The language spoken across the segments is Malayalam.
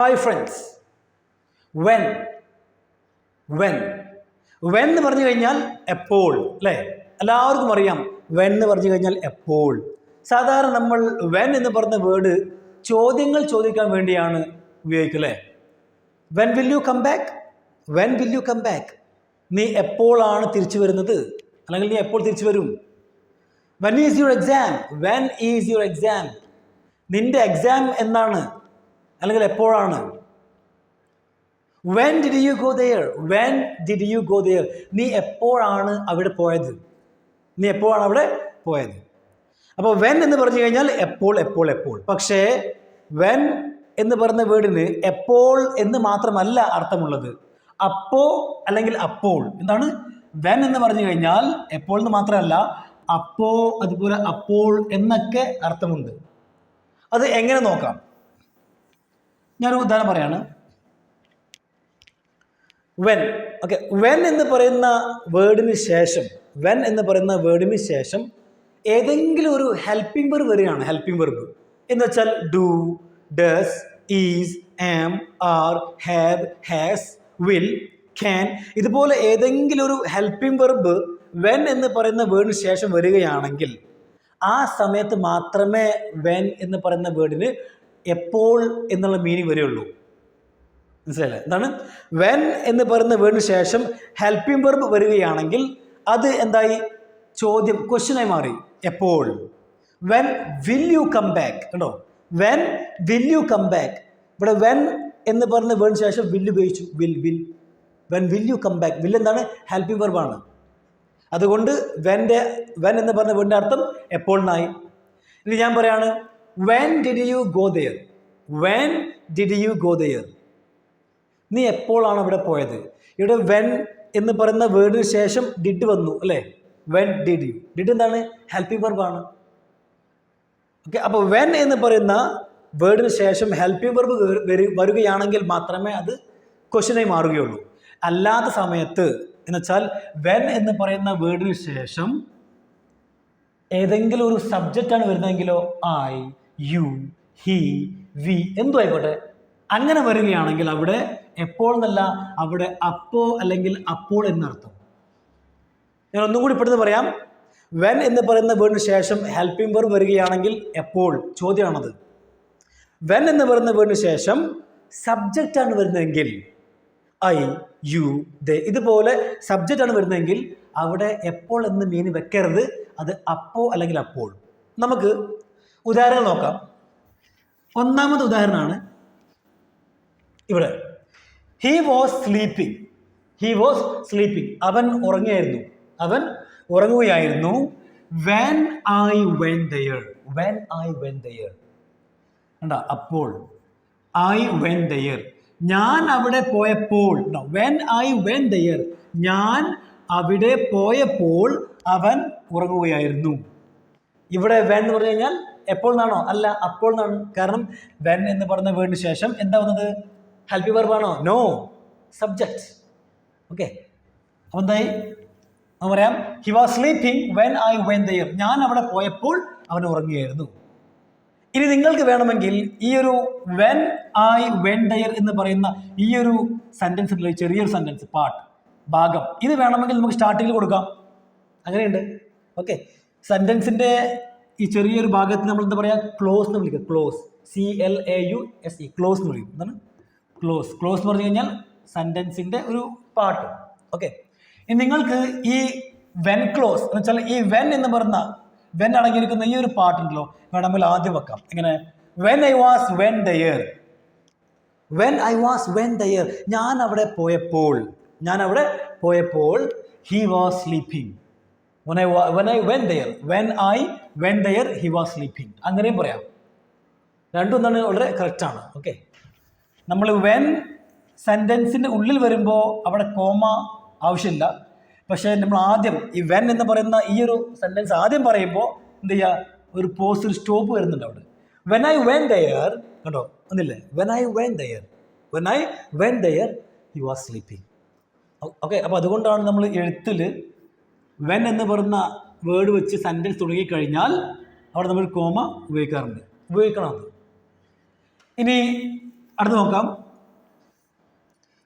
Hi friends when when when എന്ന് പറഞ്ഞു കഴിഞ്ഞാൽ എപ്പോൾ അല്ലേ? എല്ലാവർക്കും അറിയാം വെൻ എന്ന് പറഞ്ഞു കഴിഞ്ഞാൽ എപ്പോൾ. സാധാരണ നമ്മൾ വെൻ എന്ന് പറഞ്ഞ വേർഡ് ചോദ്യങ്ങൾ ചോദിക്കാൻ വേണ്ടിയാണ് ഉപയോഗിക്കല്ലേ when will you come back when will you come back നീ എപ്പോഴാണ് തിരിച്ചു വരുന്നത്? അല്ലെങ്കിൽ നീ എപ്പോൾ തിരിച്ചു വരും? When is your exam when is your exam നിന്റെ എക്സാം എന്നാണ് അല്ലെങ്കിൽ എപ്പോഴാണ്? When did you go there when did you go there നീ എപ്പോഴാണ് അവിടെ പോയത്? നീ എപ്പോഴാണ് അവിടെ പോയത്? അപ്പോൾ വെൻ എന്ന് പറഞ്ഞു കഴിഞ്ഞാൽ എപ്പോൾ എപ്പോൾ എപ്പോൾ. പക്ഷേ വെൻ എന്ന് പറയുന്ന വേർഡിന് എപ്പോൾ എന്ന് മാത്രമല്ല അർത്ഥമുള്ളത്. അപ്പോ അല്ലെങ്കിൽ അപ്പോൾ. എന്താണ്? വെൻ എന്ന് പറഞ്ഞു കഴിഞ്ഞാൽ എപ്പോൾ എന്ന് മാത്രമല്ല അപ്പോ അതുപോലെ അപ്പോൾ എന്നൊക്കെ അർത്ഥമുണ്ട്. അത് എങ്ങനെ നോക്കാം? ഞാനൊരു ഉദാഹരണം പറയാണ്. വെൻ ഓക്കെ വെൻ എന്ന് പറയുന്ന വേർഡിന് ശേഷം വെൻ എന്ന് പറയുന്ന വേർഡിന് ശേഷം ഏതെങ്കിലും ഒരു ഹെൽപ്പിംഗ് വെർബ് വരികയാണ്. ഹെൽപ്പിംഗ് വെർബ് എന്ന് വെച്ചാൽ do does is am are have has will can ഇതുപോലെ ഏതെങ്കിലും ഒരു ഹെൽപ്പിംഗ് വെർബ് വെൻ എന്ന് പറയുന്ന വേർഡിന് ശേഷം വരികയാണെങ്കിൽ ആ സമയത്ത് മാത്രമേ വെൻ എന്ന് പറയുന്ന വേർഡിന് എപ്പോൾ എന്നുള്ള മീനിങ് വരെയുള്ളൂ മനസ്സിലായില്ലേ? എന്താണ്? വെൻ എന്ന് പറയുന്ന വേർഡിന് ശേഷം ഹെൽപ്പിംഗ് വെർബ് വരികയാണെങ്കിൽ അത് എന്തായി? ചോദ്യം ക്വസ്റ്റ്യനായി മാറി. എപ്പോൾ? When will you come back കണ്ടോ? When will you come back ഇവിടെ വെൻ എന്ന് പറയുന്ന വേർഡിന് ശേഷം വിൽ ഉപയോഗിച്ചു. Will will when will you come back will എന്താണ്? ഹെൽപ്പിംഗ് വെർബാണ് അതുകൊണ്ട് വെന്റെ വെൻ എന്ന് പറഞ്ഞ വേണ്ടിന്റെ അർത്ഥം എപ്പോൾ എന്നായി ഇനി ഞാൻ പറയാണ് when did you go there? When did you go there? നീ എപ്പോഴാണ് അവിടെ പോയത്? ഇവിടെ വെൻ എന്ന് പറയുന്ന വേർഡിന് ശേഷം ഡിഡ് വന്നു അല്ലേ? വെൻ ഡിഡ് യു ഡിഡ് എന്താണ്? ഹെൽപ്പിംഗ് വെർബാണ് ഓക്കെ അപ്പോൾ വെൻ എന്ന് പറയുന്ന വേർഡിന് ശേഷം ഹെൽപ്പിംഗ് വെർബ് വരികയാണെങ്കിൽ മാത്രമേ അത് ക്വസ്റ്റ്യനായി മാറുകയുള്ളൂ. അല്ലാത്ത സമയത്ത് എന്ന് വെച്ചാൽ വെൻ എന്ന് പറയുന്ന വേർഡിന് ശേഷം ഏതെങ്കിലും ഒരു സബ്ജക്റ്റാണ് വരുന്നതെങ്കിലോ ഐ യു ഹി വി എന്തു ആയിക്കോട്ടെ അങ്ങനെ വരികയാണെങ്കിൽ അവിടെ എപ്പോൾ എന്നല്ല അവിടെ അപ്പോ അല്ലെങ്കിൽ അപ്പോൾ എന്നർത്ഥം. ഞാൻ ഒന്നും കൂടി പെട്ടെന്ന് പറയാം. വെൻ എന്ന് പറയുന്ന വേർഡിന് ശേഷം ഹെൽപ്പിംഗ് വെർബ് വരികയാണെങ്കിൽ എപ്പോൾ? ചോദ്യമാണത്. വെൻ എന്ന് പറയുന്ന വേർഡിന് ശേഷം സബ്ജക്റ്റാണ് വരുന്നതെങ്കിൽ ഐ യു ദേ ഇതുപോലെ സബ്ജക്റ്റാണ് വരുന്നതെങ്കിൽ അവിടെ എപ്പോൾ എന്ന് മീൻ വെക്കരുത്. അത് അപ്പോ അല്ലെങ്കിൽ അപ്പോൾ. നമുക്ക് ഉദാഹരണം നോക്കാം. ഒന്നാമത് ഉദാഹരണമാണ് ഇവിടെ. He was sleeping he was sleeping അവൻ ഉറങ്ങുകയായിരുന്നു. അവൻ ഉറങ്ങുകയായിരുന്നു. When I went there when I went there കണ്ട? അപ്പോൾ ഐ വെൻ ദയർ ഞാൻ അവിടെ പോയപ്പോൾ വെൻ ഐ വെൻ ദയർ ഞാൻ അവിടെ പോയപ്പോൾ അവൻ ഉറങ്ങുകയായിരുന്നു. ഇവിടെ വെൻ എന്ന് പറഞ്ഞു കഴിഞ്ഞാൽ എപ്പോൾ എന്നാണോ അല്ല അപ്പോൾ എന്നാണ് കാരണം വെൻ എന്ന് പറഞ്ഞ വേർഡിന് ശേഷം എന്താ വന്നത്? ഹെൽപ്പി വെർബാണോ നോ സബ്ജക്റ്റ് ഓക്കെ അപ്പോൾ എന്തായി? നമുക്ക് പറയാം. He was sleeping when I went there ഞാൻ അവിടെ പോയപ്പോൾ അവൻ ഉറങ്ങുകയായിരുന്നു ഇനി നിങ്ങൾക്ക് വേണമെങ്കിൽ ഈ ഒരു വെൻ ഐ വെൻ ഡയർ എന്ന് പറയുന്ന ഈ ഒരു സെന്റൻസ് ചെറിയൊരു സെന്റൻസ് പാർട്ട് ഭാഗം. ഇത് വേണമെങ്കിൽ നമുക്ക് സ്റ്റാർട്ടിങ്ങിൽ കൊടുക്കാം. അങ്ങനെയുണ്ട്. ഓക്കെ സെന്റൻസിന്റെ ഈ ചെറിയൊരു ഭാഗത്ത് നമ്മൾ എന്താ പറയുക ക്ലോസ് എന്ന് വിളിക്കുക. Clause C L A U S E clause എന്ന് വിളിക്കും. എന്താണ്? ക്ലോസ് ക്ലോസ് എന്ന് പറഞ്ഞു കഴിഞ്ഞാൽ സെന്റൻസിന്റെ ഒരു പാർട്ട് ഓക്കെ ഇനി നിങ്ങൾക്ക് ഈ വെൻ ക്ലോസ് എന്ന് വെച്ചാൽ ഈ വെൻ എന്ന് പറഞ്ഞ വെൻ അടങ്ങിയിരിക്കുന്ന ഈ ഒരു പാട്ടുണ്ടല്ലോ വേണമെങ്കിൽ ആദ്യം വെക്കാം. ഇങ്ങനെ when I was went there when I was went there ഞാൻ അവിടെ പോയപ്പോൾ ഞാൻ അവിടെ പോയപ്പോൾ ഹി വാസ് സ്ലീപ്പിംഗ് അങ്ങനെയും പറയാം. രണ്ടും തന്നെ വളരെ കറക്റ്റാണ് ഓക്കെ നമ്മൾ വെൻ സെന്റൻസിന്റെ ഉള്ളിൽ വരുമ്പോൾ അവിടെ കോമ ആവശ്യമില്ല. പക്ഷേ നമ്മൾ ആദ്യം ഈ വെൻ എന്ന് പറയുന്ന ഈ ഒരു സെന്റൻസ് ആദ്യം പറയുമ്പോൾ എന്ത് ചെയ്യുക ഒരു പോസ് ഒരു സ്റ്റോപ്പ് വരുന്നുണ്ട് അവിടെ. വെൻ ഐ വെൻ ദയർ കണ്ടോ? ഒന്നില്ലേ when I went there when I went there he was sleeping okay അപ്പോൾ അതുകൊണ്ടാണ് നമ്മൾ എഴുത്തിൽ വെൻ എന്ന് പറയുന്ന വേർഡ് വെച്ച് സെന്റൻസ് തുടങ്ങിക്കഴിഞ്ഞാൽ അവിടെ നമ്മൾ കോമ ഉപയോഗിക്കാറുണ്ട്. ഉപയോഗിക്കണം ഇനി അടുത്ത് നോക്കാം.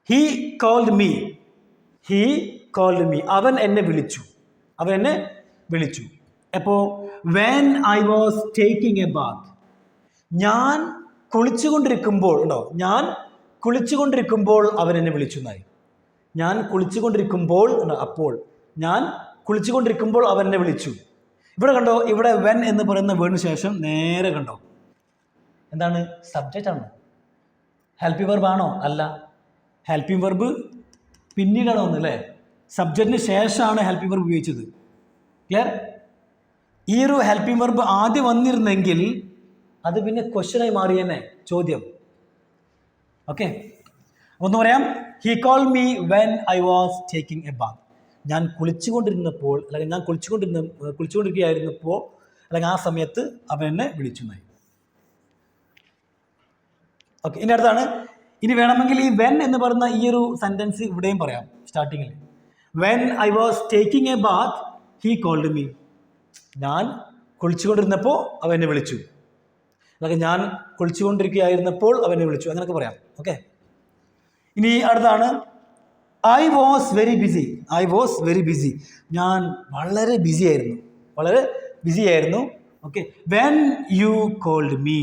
He called me he called me അവൻ എന്നെ വിളിച്ചു. അവൻ എന്നെ വിളിച്ചു. അപ്പോൾ when I was taking a bath ഞാൻ കുളിച്ചുകൊണ്ടിരിക്കുമ്പോൾ ഉണ്ടോ? ഞാൻ കുളിച്ചുകൊണ്ടിരിക്കുമ്പോൾ അവൻ എന്നെ വിളിച്ചു എന്നായി. ഞാൻ കുളിച്ചുകൊണ്ടിരിക്കുമ്പോൾ അപ്പോൾ ഞാൻ കുളിച്ചുകൊണ്ടിരിക്കുമ്പോൾ അവൻ എന്നെ വിളിച്ചു. ഇവിടെ കണ്ടോ ഇവിടെ വെൻ എന്ന് പറയുന്ന വേണിന് ശേഷം നേരെ കണ്ടോ? എന്താണ്? സബ്ജക്റ്റ് ആണ്? ഹെൽപ്പിംഗ് വെർബ് ആണോ? അല്ല. ഹെൽപ്പിംഗ് വെർബ് പിന്നീടാണ് വന്നത് അല്ലേ? സബ്ജക്റ്റിന് ശേഷമാണ് ഹെൽപ്പിംഗ് വെർബ് ഉപയോഗിച്ചത്. ക്ലിയർ ഈ ഒരു ഹെൽപ്പിംഗ് വെർബ് ആദ്യം വന്നിരുന്നെങ്കിൽ അത് പിന്നെ ക്വസ്റ്റ്യനായി തന്നെ. ചോദ്യം. ഓക്കെ ഒന്ന് പറയാം. He call me when I was taking a bath ഞാൻ കുളിച്ചുകൊണ്ടിരുന്നപ്പോൾ അല്ലെങ്കിൽ ഞാൻ കുളിച്ചുകൊണ്ടിരുന്ന കുളിച്ചുകൊണ്ടിരിക്കുകയായിരുന്നപ്പോൾ അല്ലെങ്കിൽ ആ സമയത്ത് അവൻ എന്നെ വിളിച്ചു നായി ഓക്കെ ഇനി അടുത്താണ്. ഇനി വേണമെങ്കിൽ ഈ വെൻ എന്ന് പറയുന്ന ഈ ഒരു സെന്റൻസ് ഇവിടെയും പറയാം സ്റ്റാർട്ടിങ്ങിൽ when I was taking a bath he called me ഞാൻ കുളിച്ചുകൊണ്ടിരുന്നപ്പോൾ അവൻ എന്നെ വിളിച്ചു. അല്ലെങ്കിൽ ഞാൻ കുളിച്ചുകൊണ്ടിരിക്കുകയായിരുന്നപ്പോൾ അവനെ വിളിച്ചു. അങ്ങനെയൊക്കെ പറയാം. ഓക്കെ. ഇനി അടുത്താണ്. I was very busy I was very busy ഞാൻ വളരെ ബിസി ആയിരുന്നു. വളരെ ബിസി ആയിരുന്നു. Okay when you called me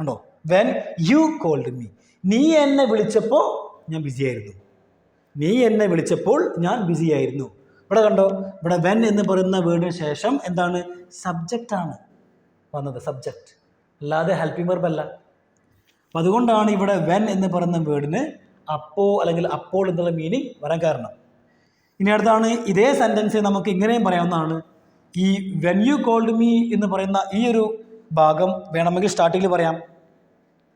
ഉണ്ടോ വെൻ യു കോൾഡ് മീ നീ എന്നെ വിളിച്ചപ്പോൾ ഞാൻ ബിസി ആയിരുന്നു. നീ എന്നെ വിളിച്ചപ്പോൾ ഞാൻ ബിസി ആയിരുന്നു. ഇവിടെ കണ്ടോ? ഇവിടെ വെൻ എന്ന് പറയുന്ന വേർഡിന് ശേഷം എന്താണ്? സബ്ജക്റ്റ് ആണ് വന്നത്. സബ്ജക്റ്റ് അല്ലാതെ ഹെൽപ്പിംഗ് വെർബല്ല അപ്പം അതുകൊണ്ടാണ് ഇവിടെ വെൻ എന്ന് പറയുന്ന വേർഡിന് അപ്പോ അല്ലെങ്കിൽ അപ്പോൾ എന്നുള്ള മീനിങ് വരാൻ കാരണം. ഇനി അടുത്താണ് ഇതേ സെന്റൻസ് നമുക്ക് ഇങ്ങനെയും പറയാവുന്നതാണ്. ഈ വെൻ യു കോൾഡ് മീ എന്ന് പറയുന്ന ഈ ഒരു ഭാഗം വേണമെങ്കിൽ സ്റ്റാർട്ടിങ്ങിൽ പറയാം.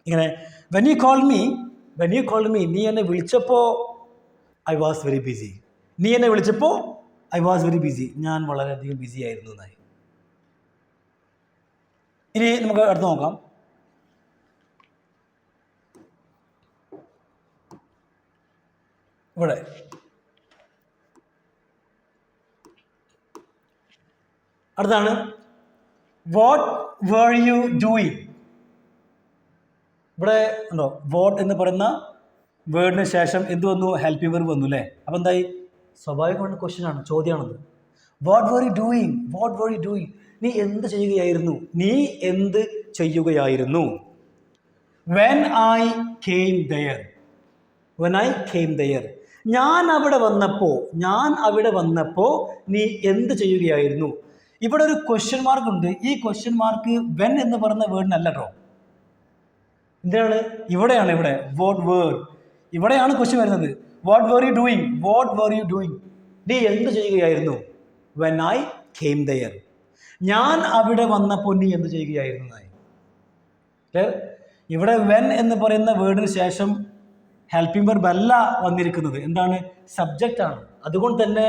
ഇങ്ങനെ when you called me when you called me നീ എന്നെ വിളിച്ചപ്പോൾ ഐ വാസ് വെരി ബിസി നീ എന്നെ വിളിച്ചപ്പോൾ ഐ വാസ് വെരി ബിസി ഞാൻ വളരെയധികം ബിസി ആയിരുന്നു എന്നായി. ഇനി നമുക്ക് അടുത്ത് നോക്കാം. ഇവിടെ. അടുത്താണ്. വാട്ട് വേർ യു ഡൂയിങ് ഇവിടെ ഉണ്ടോ? വോട്ട് എന്ന് പറയുന്ന വേർഡിന് ശേഷം എന്ത് വന്നു? ഹെൽപ്പ് വെർബ് വന്നു അല്ലേ? അപ്പം എന്തായി? സ്വാഭാവികമായിട്ട് ക്വസ്റ്റ്യൻ ആണ് ചോദ്യമാണത്. What were you doing what were you doing നീ എന്ത് ചെയ്യുകയായിരുന്നു? നീ എന്ത് ചെയ്യുകയായിരുന്നു? When I came there when I came there ഞാൻ അവിടെ വന്നപ്പോൾ ഞാൻ അവിടെ വന്നപ്പോൾ നീ എന്ത് ചെയ്യുകയായിരുന്നു? ഇവിടെ ഒരു ക്വസ്റ്റ്യൻ മാർക്ക് ഉണ്ട്. ഈ ക്വസ്റ്റ്യൻ മാർക്ക് വെൻ എന്ന് പറയുന്ന വേർഡിനല്ല കേട്ടോ എന്താണ് ഇവിടെയാണ് ഇവിടെ. വാട്ട് വേർഡ് ഇവിടെയാണ് ക്വസ്റ്റ്യൻ വരുന്നത്. What were you doing what were you doing നീ എന്ത് ചെയ്യുകയായിരുന്നു? വെൻ ഐ കെയിം ദയർ ഞാൻ അവിടെ വന്നപ്പോൾ നീ എന്ത് ചെയ്യുകയായിരുന്നു? ഇവിടെ വെൻ എന്ന് പറയുന്ന വേർഡിന് ശേഷം ഹെൽപ്പിംഗ് വെർബ് അല്ല വന്നിരിക്കുന്നത്. എന്താണ്? സബ്ജക്റ്റ് ആണ്. അതുകൊണ്ട് തന്നെ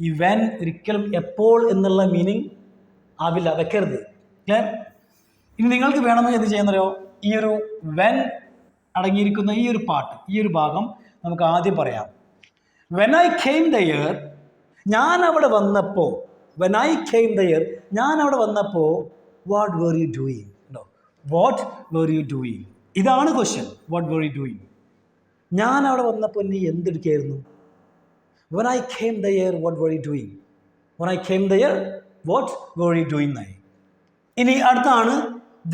ഈ വെൻ ഒരിക്കലും എപ്പോൾ എന്നുള്ള മീനിങ് ആവില്ല. വെക്കരുത്. ക്ലിയർ ഇനി നിങ്ങൾക്ക് വേണമെങ്കിൽ എന്ത് ചെയ്യുന്നറിയോ? ഈ ഒരു വെൻ അടങ്ങിയിരിക്കുന്ന ഈ ഒരു പാട്ട് ഈ ഒരു ഭാഗം നമുക്ക് ആദ്യം പറയാം. When I came there ഞാൻ അവിടെ വന്നപ്പോൾ when I came there ഞാൻ അവിടെ വന്നപ്പോൾ what were you doing what were you doing ഇതാണ് question what were you doing ഞാൻ അവിടെ വന്നപ്പോൾ നീ എന്തെടുക്കായിരുന്നു when I came there what were doing when I came there what were doing ആയി ഇനി അടുത്താണ്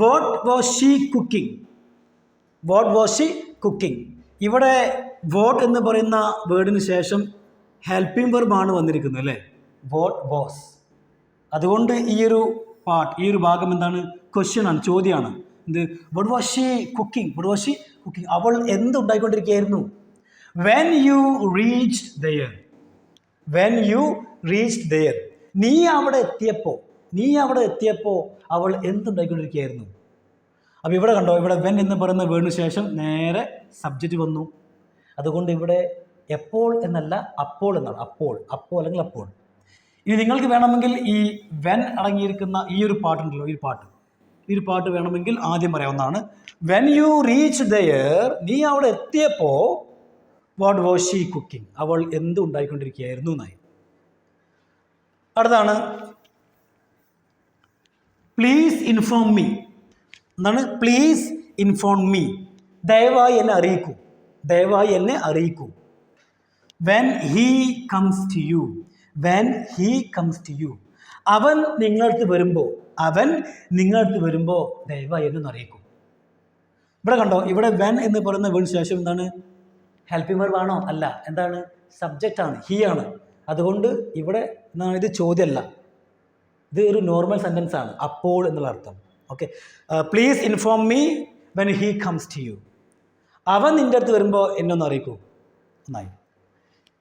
what was she cooking what was she cooking ഇവിടെ വോട്ട് എന്ന് പറയുന്ന വേർഡിന് ശേഷം ഹെൽപ്പിംഗ് വെർബാണ് വന്നിരിക്കുന്നത് അല്ലേ? വോട്ട് വാസ് അതുകൊണ്ട് ഈ ഒരു പാർട്ട് ഈ ഒരു ഭാഗം എന്താണ്? ക്വസ്റ്റ്യൻ ആണ് ചോദ്യമാണ്. എന്ത്? What was she cooking what was she cooking അവൾ എന്തുണ്ടായിക്കൊണ്ടിരിക്കുകയായിരുന്നു? When you reach there when you reach there നീ അവിടെ എത്തിയപ്പോൾ നീ അവിടെ എത്തിയപ്പോൾ അവൾ എന്തുണ്ടായിക്കൊണ്ടിരിക്കുകയായിരുന്നു? അപ്പോൾ ഇവിടെ കണ്ടോ ഇവിടെ വെൻ എന്ന് പറയുന്ന വേർഡിന് ശേഷം നേരെ സബ്ജക്റ്റ് വന്നു. അതുകൊണ്ട് ഇവിടെ എപ്പോൾ എന്നല്ല അപ്പോൾ എന്നാണ്. അപ്പോൾ അപ്പോൾ അല്ലെങ്കിൽ അപ്പോൾ. ഇനി നിങ്ങൾക്ക് വേണമെങ്കിൽ ഈ വെൻ അടങ്ങിയിരിക്കുന്ന ഈ ഒരു പാട്ടുണ്ടല്ലോ ഈ പാട്ട്. ഈ പാട്ട് വേണമെങ്കിൽ ആദ്യം പറയാവുന്നതാണ്. വെൻ യു റീച്ച് ദയർ നീ അവിടെ എത്തിയപ്പോൾ വാട്ട് വാസ് ഷീ കുക്കിംഗ് അവൾ എന്ത് ഉണ്ടായിക്കൊണ്ടിരിക്കുകയായിരുന്നു എന്നായി. അടുത്താണ് പ്ലീസ് ഇൻഫോം മീ എന്നാണ് പ്ലീസ് ഇൻഫോം മീ ദയവായി എന്നെ അറിയിക്കൂ. ദയവായി എന്നെ അറിയിക്കൂ. When he comes to you when he comes to you അവൻ നിങ്ങൾക്ക് വരുമ്പോൾ അവൻ നിങ്ങൾക്ക് വരുമ്പോൾ ദൈവ എന്നും അറിയിക്കും. ഇവിടെ കണ്ടോ ഇവിടെ വെൻ എന്ന് പറയുന്ന വീണ് ശേഷം എന്താണ്? ഹെൽപ്പിംഗ് വെർബ് ആണോ അല്ല. എന്താണ്? സബ്ജക്റ്റ് ആണ്. ഹീ ആണ്. അതുകൊണ്ട് ഇവിടെ ഇത് ചോദ്യമല്ല. ഇത് ഒരു നോർമൽ സെന്റൻസ് ആണ്. അപ്പോൾ എന്നുള്ള അർത്ഥം. Okay please inform me when he comes to you അവൻ നിന്റെ അടുത്ത് വരുമ്പോൾ എന്നൊന്ന് അറിയിക്കൂ. നന്നായി.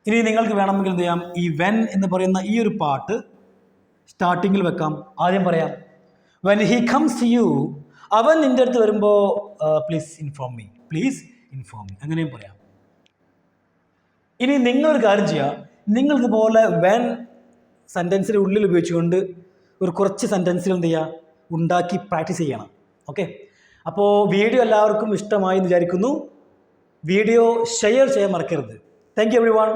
ഇനി നിങ്ങൾക്ക് വേണമെങ്കിൽ എന്ത് ചെയ്യാം? ഈ വെൻ എന്ന് പറയുന്ന ഈ ഒരു പാട്ട് സ്റ്റാർട്ടിങ്ങിൽ വെക്കാം. ആദ്യം പറയാം. വെൻ ഹി കംസ് യു അവൻ നിന്റെ അടുത്ത് വരുമ്പോൾ please inform me please inform me അങ്ങനെയും പറയാം. ഇനി നിങ്ങളൊരു കാര്യം ചെയ്യുക നിങ്ങൾ ഇതുപോലെ വെൻ സെന്റൻസിന്റെ ഉള്ളിൽ ഉപയോഗിച്ചുകൊണ്ട് ഒരു കുറച്ച് സെന്റൻസുകൾ എന്ത് ചെയ്യുക ഉണ്ടാക്കി പ്രാക്ടീസ് ചെയ്യണം. ഓക്കെ അപ്പോൾ വീഡിയോ എല്ലാവർക്കും ഇഷ്ടമായി എന്ന് വിചാരിക്കുന്നു. വീഡിയോ ഷെയർ ചെയ്യാൻ മറക്കരുത്. Thank you every one